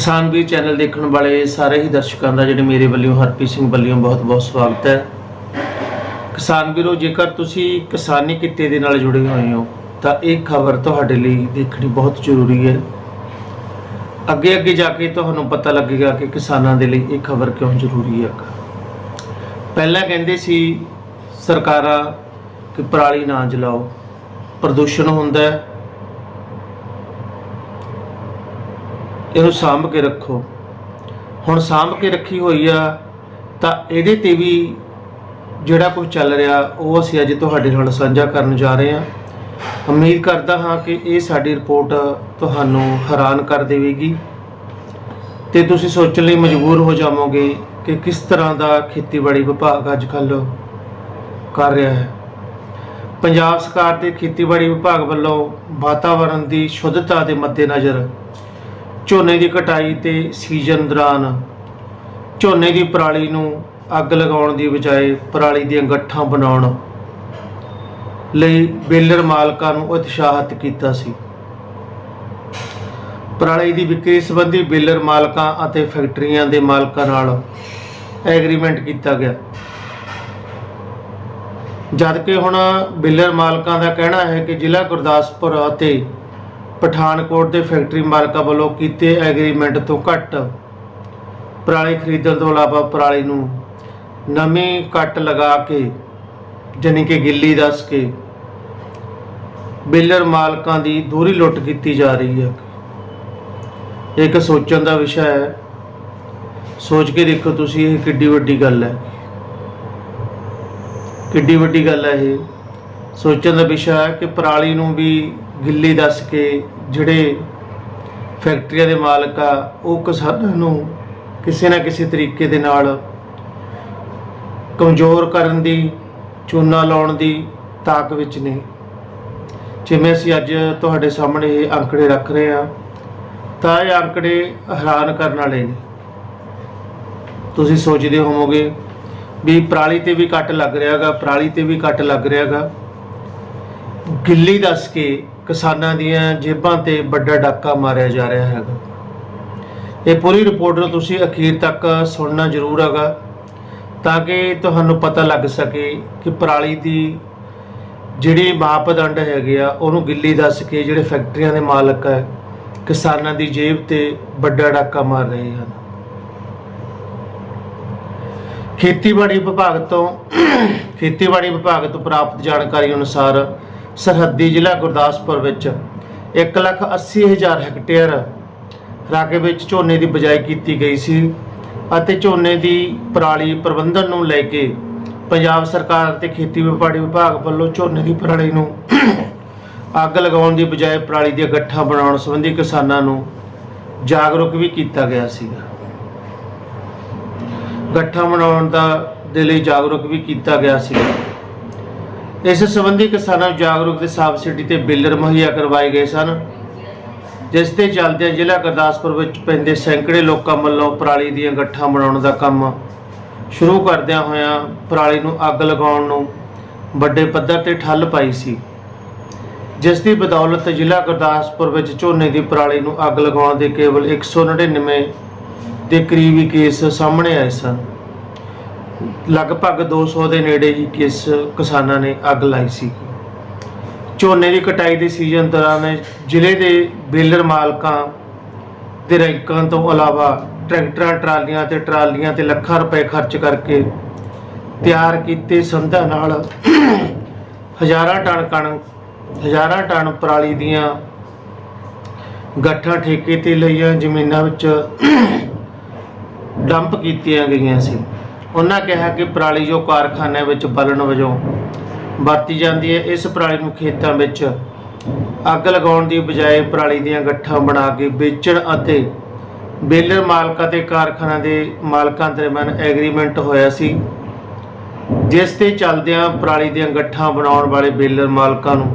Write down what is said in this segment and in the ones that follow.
ਕਿਸਾਨ ਵੀਰ ਚੈਨਲ ਦੇਖਣ ਵਾਲੇ ਸਾਰੇ ਹੀ ਦਰਸ਼ਕਾਂ ਦਾ, ਜਿਹੜੇ ਮੇਰੇ ਵੱਲੋਂ, ਹਰਪ੍ਰੀਤ ਸਿੰਘ ਵੱਲੋਂ ਬਹੁਤ-ਬਹੁਤ ਸਵਾਗਤ ਹੈ। ਕਿਸਾਨ ਵੀਰੋ, ਜੇਕਰ ਤੁਸੀਂ ਕਿਸਾਨੀ ਕਿੱਤੇ ਦੇ ਨਾਲ ਜੁੜੇ ਹੋਏ ਹੋ, ਤਾਂ ਇਹ ਖਬਰ ਤੁਹਾਡੇ ਲਈ ਦੇਖਣੀ ਬਹੁਤ ਜ਼ਰੂਰੀ ਹੈ। ਅੱਗੇ ਅੱਗੇ ਜਾ ਕੇ ਤੁਹਾਨੂੰ ਪਤਾ ਲੱਗੇਗਾ ਕਿ ਕਿਸਾਨਾਂ ਦੇ ਲਈ ਇਹ ਖਬਰ ਕਿਉਂ ਜ਼ਰੂਰੀ ਹੈ। ਪਹਿਲਾਂ ਕਹਿੰਦੇ ਸੀ ਸਰਕਾਰਾਂ ਕਿ ਪਰਾਲੀ ਨਾ ਜਲਾਓ, ਪ੍ਰਦੂਸ਼ਣ ਹੁੰਦਾ ਹੈ। ਇਹਨੂੰ ਸਾਂਭ ਕੇ ਰੱਖੋ। ਹੁਣ ਸਾਂਭ ਕੇ ਰੱਖੀ ਹੋਈ ਆ, ਤਾਂ ਇਹਦੇ ਤੇ ਵੀ ਜਿਹੜਾ ਕੁਝ ਚੱਲ ਰਿਹਾ, ਉਹ ਅਸੀਂ ਅੱਜ ਤੁਹਾਡੇ ਨਾਲ ਸਾਂਝਾ ਕਰਨ ਜਾ ਰਹੇ ਹਾਂ। ਉਮੀਦ ਕਰਦਾ ਹਾਂ ਕਿ ਇਹ ਸਾਡੀ ਰਿਪੋਰਟ ਤੁਹਾਨੂੰ ਹੈਰਾਨ ਕਰ ਦੇਵੇਗੀ। ਤੇ ਤੁਸੀਂ ਸੋਚਣ ਲਈ ਮਜਬੂਰ ਹੋ ਜਾਵੋਗੇ ਕਿ ਕਿਸ ਤਰ੍ਹਾਂ ਦਾ ਖੇਤੀਬਾੜੀ ਵਿਭਾਗ ਅੱਜ ਕੱਲ੍ਹ ਕਰ ਰਿਹਾ ਹੈ। ਪੰਜਾਬ ਸਰਕਾਰ ਦੇ ਖੇਤੀਬਾੜੀ ਵਿਭਾਗ ਵੱਲੋਂ ਵਾਤਾਵਰਣ ਦੀ ਸ਼ੁੱਧਤਾ ਦੇ ਮੱਦੇਨਜ਼ਰ ਝੋਨੇ ਦੀ ਕਟਾਈ ਤੇ ਸੀਜ਼ਨ ਦੌਰਾਨ ਝੋਨੇ ਦੀ ਪਰਾਲੀ ਨੂੰ ਅੱਗ ਲਗਾਉਣ ਦੀ ਬਜਾਏ ਪਰਾਲੀ ਦੀਆਂ ਗੱਠਾਂ ਬਣਾਉਣ ਲਈ ਬੇਲਰ ਮਾਲਕਾਂ ਨੂੰ ਉਤਸ਼ਾਹਿਤ ਕੀਤਾ ਸੀ। ਪਰਾਲੀ ਦੀ ਵਿਕਰੀ ਸੰਬੰਧੀ ਬੇਲਰ ਮਾਲਕਾਂ ਅਤੇ ਫੈਕਟਰੀਆਂ ਦੇ ਮਾਲਕਾਂ ਨਾਲ ਐਗਰੀਮੈਂਟ ਕੀਤਾ ਗਿਆ। ਜਦਕਿ ਹੁਣ ਬਿਲਰ ਮਾਲਕਾਂ ਦਾ ਕਹਿਣਾ ਹੈ ਕਿ ਜ਼ਿਲ੍ਹਾ ਗੁਰਦਾਸਪੁਰ ਅਤੇ ਪਠਾਨਕੋਟ ਦੇ ਫੈਕਟਰੀ ਮਾਲਕਾਂ ਵੱਲੋਂ ਕੀਤੇ ਐਗਰੀਮੈਂਟ ਤੋਂ ਘੱਟ। ਪਰਾਲੀ ਖਰੀਦਣ ਤੋਂ ਇਲਾਵਾ ਪਰਾਲੀ ਨੂੰ ਨਵੀਂ ਕੱਟ ਲਗਾ ਕੇ, ਜਾਣੀ ਕਿ ਗਿੱਲੀ ਦੱਸ ਕੇ, ਬਿਲਰ ਮਾਲਕਾਂ ਦੀ ਦੂਰੀ ਲੁੱਟ ਕੀਤੀ ਜਾ ਰਹੀ ਹੈ। ਇੱਕ ਸੋਚਣ ਦਾ ਵਿਸ਼ਾ ਹੈ। ਸੋਚ ਕੇ ਦੇਖੋ ਤੁਸੀਂ, ਇਹ ਕਿੱਡੀ ਵੱਡੀ ਗੱਲ ਹੈ। ਕਿੱਡੀ ਵੱਡੀ ਗੱਲ ਹੈ ਇਹ। ਸੋਚਣ ਦਾ ਵਿਸ਼ਾ ਹੈ ਕਿ ਪਰਾਲੀ ਨੂੰ ਵੀ ਗਿੱਲੀ ਦੱਸ ਕੇ ਜਿਹੜੇ ਫੈਕਟਰੀਆਂ ਦੇ ਮਾਲਕ ਆ, ਉਹ ਕਿਸਾਨਾਂ ਨੂੰ ਕਿਸੇ ਨਾ ਕਿਸੇ ਤਰੀਕੇ ਦੇ ਨਾਲ ਕਮਜ਼ੋਰ ਕਰਨ ਦੀ, ਚੂਨਾ ਲਾਉਣ ਦੀ ਤਾਕ ਵਿੱਚ ਨੇ। ਜਿਵੇਂ ਅਸੀਂ ਅੱਜ ਤੁਹਾਡੇ ਸਾਹਮਣੇ ਇਹ ਅੰਕੜੇ ਰੱਖ ਰਹੇ ਹਾਂ, ਤਾਂ ਇਹ ਅੰਕੜੇ ਹੈਰਾਨ ਕਰਨ ਵਾਲੇ ਨੇ। ਤੁਸੀਂ ਸੋਚਦੇ ਹੋਵੋਗੇ ਵੀ ਪਰਾਲੀ ਤੇ ਵੀ ਕੱਟ ਲੱਗ ਰਿਹਾਗਾ, ਪਰਾਲੀ ਤੇ ਵੀ ਕੱਟ ਲੱਗ ਰਿਹਾਗਾ। ਗਿੱਲੀ ਦੱਸ ਕੇ ਕਿਸਾਨਾਂ ਦੀਆਂ ਜੇਬਾਂ ਤੇ ਵੱਡਾ ਡਾਕਾ ਮਾਰਿਆ ਜਾ ਰਿਹਾ ਹੈਗਾ। ਇਹ ਪੂਰੀ ਰਿਪੋਰਟ ਨੂੰ ਤੁਸੀਂ ਅਖੀਰ ਤੱਕ ਸੁਣਨਾ ਜ਼ਰੂਰ ਹੈਗਾ, ਤਾਂ ਕਿ ਤੁਹਾਨੂੰ ਪਤਾ ਲੱਗ ਸਕੇ ਕਿ ਪਰਾਲੀ ਦੀ ਜਿਹੜੀ ਮਾਪਦੰਡ ਹੈਗੇ ਆ, ਉਹਨੂੰ ਗਿੱਲੀ ਦੱਸ ਕੇ ਜਿਹੜੇ ਫੈਕਟਰੀਆਂ ਦੇ ਮਾਲਕ ਹੈ ਕਿਸਾਨਾਂ ਦੀ ਜੇਬ ਤੇ ਵੱਡਾ ਡਾਕਾ ਮਾਰ ਰਹੇ ਹਨ। ਖੇਤੀਬਾੜੀ ਵਿਭਾਗ ਤੋਂ, ਖੇਤੀਬਾੜੀ ਵਿਭਾਗ ਤੋਂ ਪ੍ਰਾਪਤ ਜਾਣਕਾਰੀ ਅਨੁਸਾਰ ਸਰਹੱਦੀ ਜ਼ਿਲ੍ਹਾ ਗੁਰਦਾਸਪੁਰ ਵਿੱਚ 180000 ਹੈਕਟੇਅਰ ਰਾਕੇ ਵਿੱਚ ਝੋਨੇ ਦੀ ਬਜਾਈ ਕੀਤੀ ਗਈ ਸੀ ਅਤੇ ਝੋਨੇ ਦੀ ਪਰਾਲੀ ਪ੍ਰਬੰਧਨ ਨੂੰ ਲੈ ਕੇ ਪੰਜਾਬ ਸਰਕਾਰ ਅਤੇ ਖੇਤੀਬਾੜੀ ਵਿਭਾਗ ਵੱਲੋਂ ਝੋਨੇ ਦੀ ਪਰਾਲੀ ਨੂੰ ਅੱਗ ਲਗਾਉਣ ਦੀ ਬਜਾਏ ਪਰਾਲੀ ਦੀਆਂ ਗੱਠਾਂ ਬਣਾਉਣ ਸੰਬੰਧੀ ਕਿਸਾਨਾਂ ਨੂੰ ਜਾਗਰੂਕ ਵੀ ਕੀਤਾ ਗਿਆ ਸੀਗਾ। ਗੱਠਾਂ ਬਣਾਉਣ ਦਾ ਦੇ ਲਈ ਜਾਗਰੂਕ ਵੀ ਕੀਤਾ ਗਿਆ ਸੀ ਇਸ ਸੰਬੰਧੀ ਕਿਸਾਨਾਂ ਨੂੰ ਜਾਗਰੂਕ ਤੇ ਸਬਸਿਡੀ ਤੇ ਬਿੱਲਰ ਮੁਹੱਈਆ ਕਰਵਾਏ ਗਏ ਸਨ, ਜਿਸ ਤੇ ਚੱਲਦਿਆਂ ਜ਼ਿਲ੍ਹਾ ਗੁਰਦਾਸਪੁਰ ਵਿੱਚ ਪੈਂਦੇ ਸੈਂਕੜੇ ਲੋਕਾਂ ਵੱਲੋਂ ਪਰਾਲੀ ਦੀਆਂ ਗੱਠਾਂ ਬਣਾਉਣ ਦਾ ਕੰਮ ਸ਼ੁਰੂ ਕਰਦਿਆਂ ਹੋਇਆਂ ਪਰਾਲੀ ਨੂੰ ਅੱਗ ਲਗਾਉਣ ਨੂੰ ਵੱਡੇ ਪੱਧਰ ਤੇ ਠੱਲ ਪਾਈ ਸੀ। ਜਿਸ ਦੀ ਬਦੌਲਤ ਜ਼ਿਲ੍ਹਾ ਗੁਰਦਾਸਪੁਰ ਵਿੱਚ ਝੋਨੇ ਦੀ ਪਰਾਲੀ ਨੂੰ ਅੱਗ ਲਗਾਉਣ ਦੇ ਕੇਵਲ 199 ਦੇ ਕਰੀਬੀ ਕੇਸ ਸਾਹਮਣੇ ਆਏ ਸਨ। ਲਗਭਗ 200 ਦੇ ਨੇੜੇ ਹੀ ਕੇਸ ਕਿਸਾਨਾਂ ਨੇ ਅੱਗ ਲਾਈ ਸੀ। ਝੋਨੇ ਦੀ ਕਟਾਈ ਦੇ ਸੀਜ਼ਨ ਦੌਰਾਨ ਜ਼ਿਲ੍ਹੇ ਦੇ ਬੇਲਰ ਮਾਲਕਾਂ ਦੇ ਰੈਂਕਾਂ ਤੋਂ ਇਲਾਵਾ ਟਰੈਕਟਰਾਂ, ਟਰਾਲੀਆਂ ਤੇ ਟਰਾਲੀਆਂ ਤੇ ਲੱਖਾਂ ਰੁਪਏ ਖਰਚ ਕਰਕੇ ਤਿਆਰ ਕੀਤੇ ਸੰਧਾਂ ਨਾਲ ਹਜ਼ਾਰਾਂ ਟਨ ਕਣਕ, ਹਜ਼ਾਰਾਂ ਟਨ ਪਰਾਲੀ ਦੀਆਂ ਗੱਠਾਂ ਠੇਕੇ ਤੇ ਲਈਆਂ, ਜ਼ਮੀਨਾਂ ਵਿੱਚ ਡੰਪ ਕੀਤੀਆਂ ਗਈਆਂ ਸੀ। ਉਹਨਾਂ ਕਿਹਾ ਕਿ ਪਰਾਲੀ ਜੋ ਕਾਰਖਾਨੇ ਵਿੱਚ ਬਲਣ ਵਜੋਂ ਵਰਤੀ ਜਾਂਦੀ ਹੈ, ਇਸ ਪਰਾਲੀ ਨੂੰ ਖੇਤਾਂ ਵਿੱਚ ਅੱਗ ਲਗਾਉਣ ਦੀ ਬਜਾਏ ਪਰਾਲੀ ਦੀਆਂ ਗੱਠਾਂ ਬਣਾ ਕੇ ਵੇਚਣ ਅਤੇ ਬੇਲਰ ਮਾਲਕਾਂ ਤੇ ਕਾਰਖਾਨਾ ਦੇ ਮਾਲਕਾਂ ਦਰਮਿਆਨ ਐਗਰੀਮੈਂਟ ਹੋਇਆ ਸੀ, ਜਿਸ ਤੇ ਚੱਲਦਿਆਂ ਪਰਾਲੀ ਦੀਆਂ ਗੱਠਾਂ ਬਣਾਉਣ ਵਾਲੇ ਬੇਲਰ ਮਾਲਕਾਂ ਨੂੰ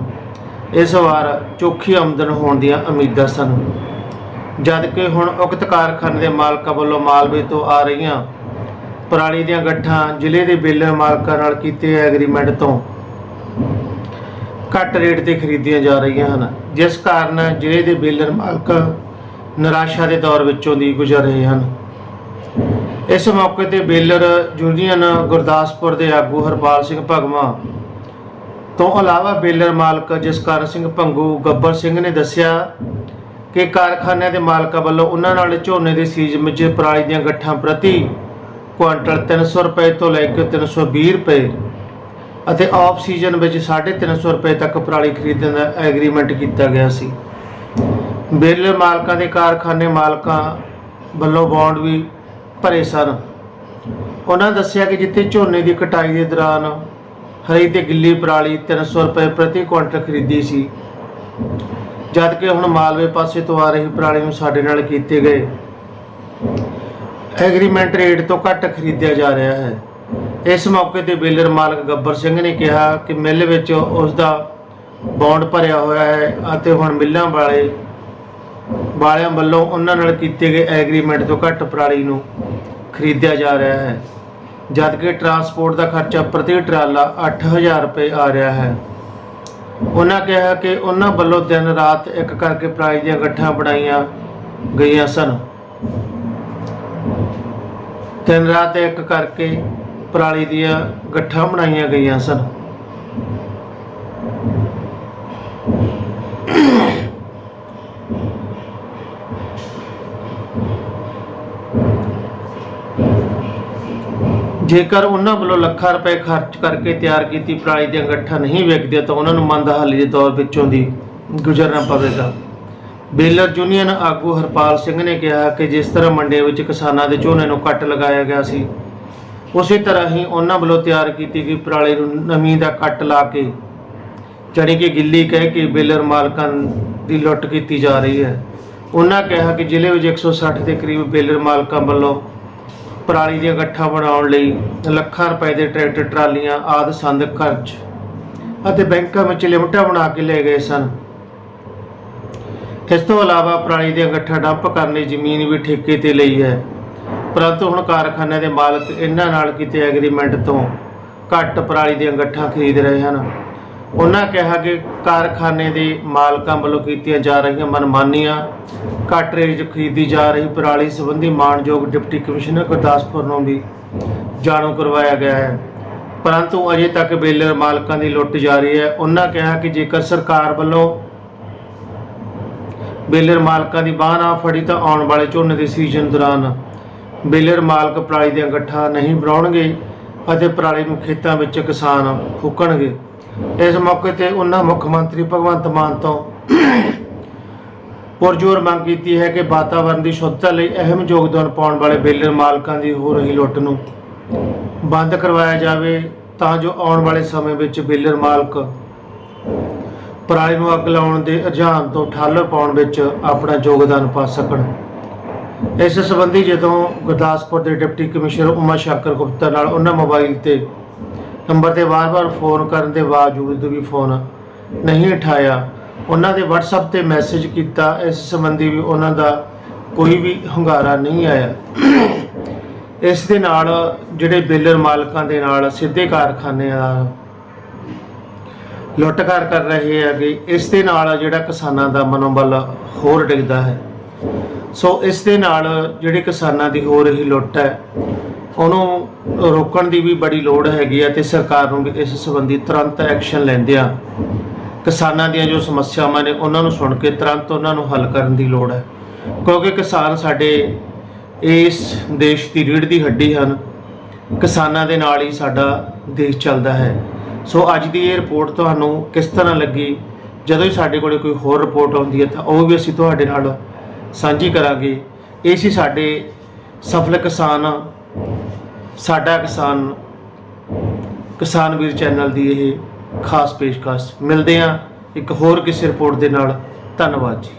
ਇਸ ਵਾਰ ਚੋਖੀ ਆਮਦਨ ਹੋਣ ਦੀਆਂ ਉਮੀਦਾਂ ਸਨ। ਜਦ ਕਿ ਹੁਣ ਉਕਤ ਕਾਰਖਾਨੇ ਦੇ ਮਾਲਕਾਂ ਵੱਲੋਂ ਮਾਲਵੇ ਤੋਂ ਆ ਰਹੀਆਂ ਪਰਾਲੀ ਦੀਆਂ ਗੱਠਾਂ ਜ਼ਿਲ੍ਹੇ ਦੇ ਬੇਲਰ ਮਾਲਕਾਂ ਨਾਲ ਕੀਤੇ ਐਗਰੀਮੈਂਟ ਤੋਂ ਘੱਟ ਰੇਟ ਤੇ ਖਰੀਦੀਆਂ ਜਾ ਰਹੀਆਂ ਹਨ। ਜਿਸ ਕਾਰਨ ਜ਼ਿਲ੍ਹੇ ਦੇ ਬੇਲਰ ਮਾਲਕ ਨਿਰਾਸ਼ਾ ਦੇ ਦੌਰ ਵਿੱਚੋਂ ਦੀ ਗੁਜ਼ਰ ਰਹੇ ਹਨ। ਇਸ ਮੌਕੇ ਤੇ ਬੇਲਰ ਯੂਨੀਅਨ ਗੁਰਦਾਸਪੁਰ ਦੇ ਆਗੂ ਹਰਪਾਲ ਸਿੰਘ ਭਗਵਾ ਤੋਂ ਇਲਾਵਾ ਬੇਲਰ ਮਾਲਕ ਜਸਕਰਨ ਸਿੰਘ ਭੰਗੂ, ਗੱਬਰ ਸਿੰਘ ਨੇ ਦੱਸਿਆ ਕਿ ਕਾਰਖਾਨਿਆਂ ਦੇ ਮਾਲਕਾਂ ਵੱਲੋਂ ਉਹਨਾਂ ਨਾਲ ਝੋਨੇ ਦੇ ਸੀਜ਼ਨ ਵਿੱਚ ਪਰਾਲੀ ਦੀਆਂ ਗੱਠਾਂ ਪ੍ਰਤੀ ਕੁਆਂਟਲ 300 ਰੁਪਏ ਤੋਂ ਲੈ ਕੇ 320 ਰੁਪਏ ਅਤੇ ਆਫ ਸੀਜ਼ਨ ਵਿੱਚ 350 ਰੁਪਏ ਤੱਕ ਪਰਾਲੀ ਖਰੀਦਣ ਦਾ ਐਗਰੀਮੈਂਟ ਕੀਤਾ ਗਿਆ ਸੀ। ਬੇਲਰ ਮਾਲਕਾਂ ਦੇ ਕਾਰਖਾਨੇ ਮਾਲਕਾਂ ਵੱਲੋਂ ਬੌਂਡ ਵੀ ਭਰੇ ਸਨ। ਉਹਨਾਂ ਦੱਸਿਆ ਕਿ ਜਿੱਥੇ ਝੋਨੇ ਦੀ ਕਟਾਈ ਦੇ ਦੌਰਾਨ ਹਰੀ ਤੇ ਗਿੱਲੀ ਪਰਾਲੀ 300 ਰੁਪਏ ਪ੍ਰਤੀ ਕੁਇੰਟਲ ਖਰੀਦੀ ਸੀ, ਜਦਕਿ ਹੁਣ ਮਾਲਵੇ ਪਾਸੇ ਤੋਂ ਆ ਰਹੀ ਪਰਾਲੀ ਨੂੰ ਸਾਡੇ ਨਾਲ ਕੀਤੇ ਗਏ। ਐਗਰੀਮੈਂਟ ਰੇਟ ਤੋਂ ਘੱਟ ਖਰੀਦਿਆ ਜਾ ਰਿਹਾ ਹੈ। ਇਸ ਮੌਕੇ ਤੇ ਬੇਲਰ ਮਾਲਕ ਗੱਬਰ ਸਿੰਘ ਨੇ ਕਿਹਾ ਕਿ ਮਿੱਲ ਵਿੱਚ ਉਸ ਦਾ ਬੌਂਡ ਭਰਿਆ ਹੋਇਆ ਹੈ ਅਤੇ ਹੁਣ ਮਿੱਲਾਂ ਵਾਲੇ ਵਾਲਿਆਂ ਵੱਲੋਂ ਉਹਨਾਂ ਨਾਲ ਕੀਤੇ ਗਏ ਐਗਰੀਮੈਂਟ ਤੋਂ ਘੱਟ ਪਰਾਲੀ ਨੂੰ ਖਰੀਦਿਆ ਜਾ ਰਿਹਾ ਹੈ। ਜਦਕਿ ਟਰਾਂਸਪੋਰਟ ਦਾ ਖਰਚਾ ਪ੍ਰਤੀ ਟਰਾਲਾ 8000 ਰੁਪਏ ਆ ਰਿਹਾ ਹੈ। ਉਹਨਾਂ ਕਿਹਾ ਕਿ ਉਹਨਾਂ ਵੱਲੋਂ ਦਿਨ ਰਾਤ ਇੱਕ ਕਰਕੇ ਪਰਾਲੀ ਦੀਆਂ ਗੱਠਾਂ ਬਣਾਈਆਂ ਗਈਆਂ ਸਨ। ਦਿਨ ਰਾਤ ਇੱਕ ਕਰਕੇ ਪਰਾਲੀ ਦੀਆਂ ਗੱਠਾਂ ਬਣਾਈਆਂ ਗਈਆਂ ਸਨ। ਜੇਕਰ ਉਹਨਾਂ ਵੱਲੋਂ ਲੱਖਾਂ ਰੁਪਏ ਖਰਚ ਕਰਕੇ ਤਿਆਰ ਕੀਤੀ ਪਰਾਲੀ ਦੀਆਂ ਗੱਠਾਂ ਨਹੀਂ ਵਿਕਦੀਆਂ ਤਾਂ ਉਹਨਾਂ ਨੂੰ ਮੰਦਹਾਲੀ ਦੇ ਦੌਰ ਵਿੱਚੋਂ ਦੀ ਗੁਜ਼ਰਨਾ ਪਵੇਗਾ। ਬੇਲਰ ਯੂਨੀਅਨ ਆਗੂ ਹਰਪਾਲ ਸਿੰਘ ਨੇ ਕਿਹਾ ਕਿ ਜਿਸ ਤਰ੍ਹਾਂ ਮੰਡੀਆਂ ਵਿੱਚ ਕਿਸਾਨਾਂ ਦੇ ਝੋਨੇ ਨੂੰ ਕੱਟ ਲਗਾਇਆ ਗਿਆ ਸੀ, ਉਸੇ ਤਰ੍ਹਾਂ ਹੀ ਉਹਨਾਂ ਵੱਲੋਂ ਤਿਆਰ ਕੀਤੀ ਗਈ ਪਰਾਲੀ ਨੂੰ ਨਮੀ ਦਾ ਕੱਟ ਲਾ ਕੇ, ਜਾਣੀ ਕਿ ਗਿੱਲੀ ਕਹਿ ਕੇ ਬੇਲਰ ਮਾਲਕਾਂ ਦੀ ਲੁੱਟ ਕੀਤੀ ਜਾ ਰਹੀ ਹੈ। ਉਹਨਾਂ ਕਿਹਾ ਕਿ ਜ਼ਿਲ੍ਹੇ ਵਿੱਚ 160 ਦੇ ਕਰੀਬ ਬੇਲਰ ਮਾਲਕਾਂ ਵੱਲੋਂ ਪਰਾਲੀ ਦੀਆਂ ਗੱਠਾਂ ਬਣਾਉਣ ਲਈ ਲੱਖਾਂ ਰੁਪਏ ਦੇ ਟਰੈਕਟਰ, ਟਰਾਲੀਆਂ ਆਦਿ ਸੰਦ ਖਰਚ ਅਤੇ ਬੈਂਕਾਂ ਵਿੱਚ ਲਿਮਟਾਂ ਬਣਾ ਕੇ ਲੈ ਗਏ ਸਨ। ਇਸ ਤੋਂ ਇਲਾਵਾ ਪਰਾਲੀ ਦੀਆਂ ਗੱਠਾਂ ਡੰਪ ਕਰਨ ਲਈ ਜ਼ਮੀਨ ਵੀ ਠੇਕੇ ਤੇ ਲਈ ਹੈ। ਪਰੰਤੂ ਹੁਣ ਕਾਰਖਾਨਿਆਂ ਦੇ ਮਾਲਕ ਇਹਨਾਂ ਨਾਲ ਕੀਤੇ ਐਗਰੀਮੈਂਟ ਤੋਂ ਘੱਟ ਪਰਾਲੀ ਦੀਆਂ ਗੱਠਾਂ ਖਰੀਦ ਰਹੇ ਹਨ। ਉਹਨਾਂ ਕਿਹਾ ਕਿ ਕਾਰਖਾਨੇ ਦੇ ਮਾਲਕਾਂ ਵੱਲੋਂ ਕੀਤੀਆਂ ਜਾ ਰਹੀਆਂ ਮਨਮਾਨੀਆਂ, ਘੱਟ ਰੇਟ 'ਚ ਖਰੀਦੀ ਜਾ ਰਹੀ ਪਰਾਲੀ ਸੰਬੰਧੀ ਮਾਨਯੋਗ ਡਿਪਟੀ ਕਮਿਸ਼ਨਰ ਗੁਰਦਾਸਪੁਰ ਨੂੰ ਵੀ ਜਾਣੂ ਕਰਵਾਇਆ ਗਿਆ ਹੈ। ਪਰੰਤੂ ਅਜੇ ਤੱਕ ਬੇਲਰ ਮਾਲਕਾਂ ਦੀ ਲੁੱਟ ਜਾਰੀ ਹੈ। ਉਹਨਾਂ ਕਿਹਾ ਕਿ ਜੇਕਰ ਸਰਕਾਰ ਵੱਲੋਂ ਬੇਲਰ ਮਾਲਕਾਂ ਦੀ ਬਾਹ ਨਾ ਫੜੀ ਤਾਂ ਆਉਣ ਵਾਲੇ ਝੋਨੇ ਦੇ ਸੀਜ਼ਨ ਦੌਰਾਨ ਬੇਲਰ ਮਾਲਕ ਪਰਾਲੀ ਦੀਆਂ ਗੱਠਾਂ ਨਹੀਂ ਬਣਾਉਣਗੇ ਅਤੇ ਪਰਾਲੀ ਨੂੰ ਖੇਤਾਂ ਵਿੱਚ ਕਿਸਾਨ ਫੂਕਣਗੇ। ਇਸ ਮੌਕੇ ਤੇ ਉਹਨਾਂ ਮੁੱਖ ਮੰਤਰੀ ਭਗਵੰਤ ਮਾਨ ਤੋਂ ਪੁਰਜੋਰ ਮੰਗ ਕੀਤੀ ਹੈ ਕਿ ਵਾਤਾਵਰਣ ਦੀ ਸ਼ੁੱਧਤਾ ਲਈ ਅਹਿਮ ਯੋਗਦਾਨ ਪਾਉਣ ਵਾਲੇ ਬੇਲਰ ਮਾਲਕਾਂ ਦੀ ਹੋ ਰਹੀ ਲੁੱਟ ਨੂੰ ਬੰਦ ਕਰਵਾਇਆ ਜਾਵੇ ਤਾਂ ਜੋ ਆਉਣ ਵਾਲੇ ਸਮੇਂ ਵਿੱਚ ਬੇਲਰ ਮਾਲਕ ਪਰਾਲੀ ਨੂੰ ਅੱਗ ਲਾਉਣ ਦੇ ਰੁਝਾਨ ਤੋਂ ਠੱਲ ਪਾਉਣ ਵਿੱਚ ਆਪਣਾ ਯੋਗਦਾਨ ਪਾ ਸਕਣ। ਇਸ ਸੰਬੰਧੀ ਜਦੋਂ ਗੁਰਦਾਸਪੁਰ ਦੇ ਡਿਪਟੀ ਕਮਿਸ਼ਨਰ ਉਮਾ ਸ਼ੰਕਰ ਗੁਪਤਾ ਨਾਲ ਉਹਨਾਂ ਮੋਬਾਈਲ ਤੇ ਨੰਬਰ ਤੇ ਵਾਰ-ਵਾਰ ਫੋਨ ਕਰਨ ਦੇ ਬਾਵਜੂਦ ਵੀ ਫੋਨ ਨਹੀਂ ਉਠਾਇਆ, ਉਹਨਾਂ ਦੇ WhatsApp ਤੇ ਮੈਸੇਜ ਕੀਤਾ, ਇਸ ਸੰਬੰਧੀ ਵੀ ਉਹਨਾਂ ਦਾ ਕੋਈ ਵੀ ਹੁੰਗਾਰਾ ਨਹੀਂ ਆਇਆ। ਇਸ ਦੇ ਨਾਲ ਜਿਹੜੇ ਬੇਲਰ ਮਾਲਕਾਂ ਦੇ ਨਾਲ ਸਿੱਧੇ ਕਾਰਖਾਨਿਆਂ ਦਾ ਲੁੱਟਕਾਰ ਕਰ ਰਹੇ ਹੈਗੇ ਇਸ ਦੇ ਨਾਲ ਜਿਹੜਾ ਕਿਸਾਨਾਂ ਦਾ ਮਨੋਬਲ ਹੋਰ ਡਿੱਗਦਾ ਹੈ। ਸੋ ਇਸ ਦੇ ਨਾਲ ਜਿਹੜੇ ਕਿਸਾਨਾਂ ਦੀ ਹੋ ਰਹੀ ਲੁੱਟ ਹੈ, ਉਹਨੂੰ ਰੋਕਣ ਦੀ ਵੀ ਬੜੀ ਲੋੜ ਹੈਗੀ ਹੈ ਤੇ ਸਰਕਾਰ ਨੂੰ ਵੀ ਇਸ ਸੰਬੰਧੀ ਤੁਰੰਤ ਐਕਸ਼ਨ ਲੈਂਦਿਆਂ ਕਿਸਾਨਾਂ ਦੀਆਂ ਜੋ ਸਮੱਸਿਆਵਾਂ ਨੇ ਉਹਨਾਂ ਨੂੰ ਸੁਣ ਕੇ ਤੁਰੰਤ ਉਹਨਾਂ ਨੂੰ ਹੱਲ ਕਰਨ ਦੀ ਲੋੜ ਹੈ। ਕਿਉਂਕਿ ਕਿਸਾਨ ਸਾਡੇ ਇਸ ਦੇਸ਼ ਦੀ ਰੀੜ੍ਹ ਦੀ ਹੱਡੀ ਹਨ। ਕਿਸਾਨਾਂ ਦੇ ਨਾਲ ਹੀ ਸਾਡਾ ਦੇਸ਼ ਚੱਲਦਾ ਹੈ। ਸੋ ਅੱਜ ਦੀ ਇਹ ਰਿਪੋਰਟ ਤੁਹਾਨੂੰ ਕਿਸ ਤਰ੍ਹਾਂ ਲੱਗੀ? ਜਦੋਂ ਹੀ ਸਾਡੇ ਕੋਲੇ ਕੋਈ ਹੋਰ ਰਿਪੋਰਟ ਆਉਂਦੀ ਹੈ ਤਾਂ ਉਹ ਵੀ ਅਸੀਂ ਤੁਹਾਡੇ ਨਾਲ ਸਾਂਝੀ ਕਰਾਂਗੇ। ਇਹ ਸੀ ਸਾਡੇ ਸਫਲ ਕਿਸਾਨ, ਸਾਡਾ ਕਿਸਾਨ ਕਿਸਾਨ ਵੀਰ ਚੈਨਲ ਦੀ ਇਹ ਖਾਸ ਪੇਸ਼ਕਸ਼। ਮਿਲਦੇ ਹਾਂ ਇੱਕ ਹੋਰ ਕਿਸੇ ਰਿਪੋਰਟ ਦੇ ਨਾਲ। ਧੰਨਵਾਦ ਜੀ।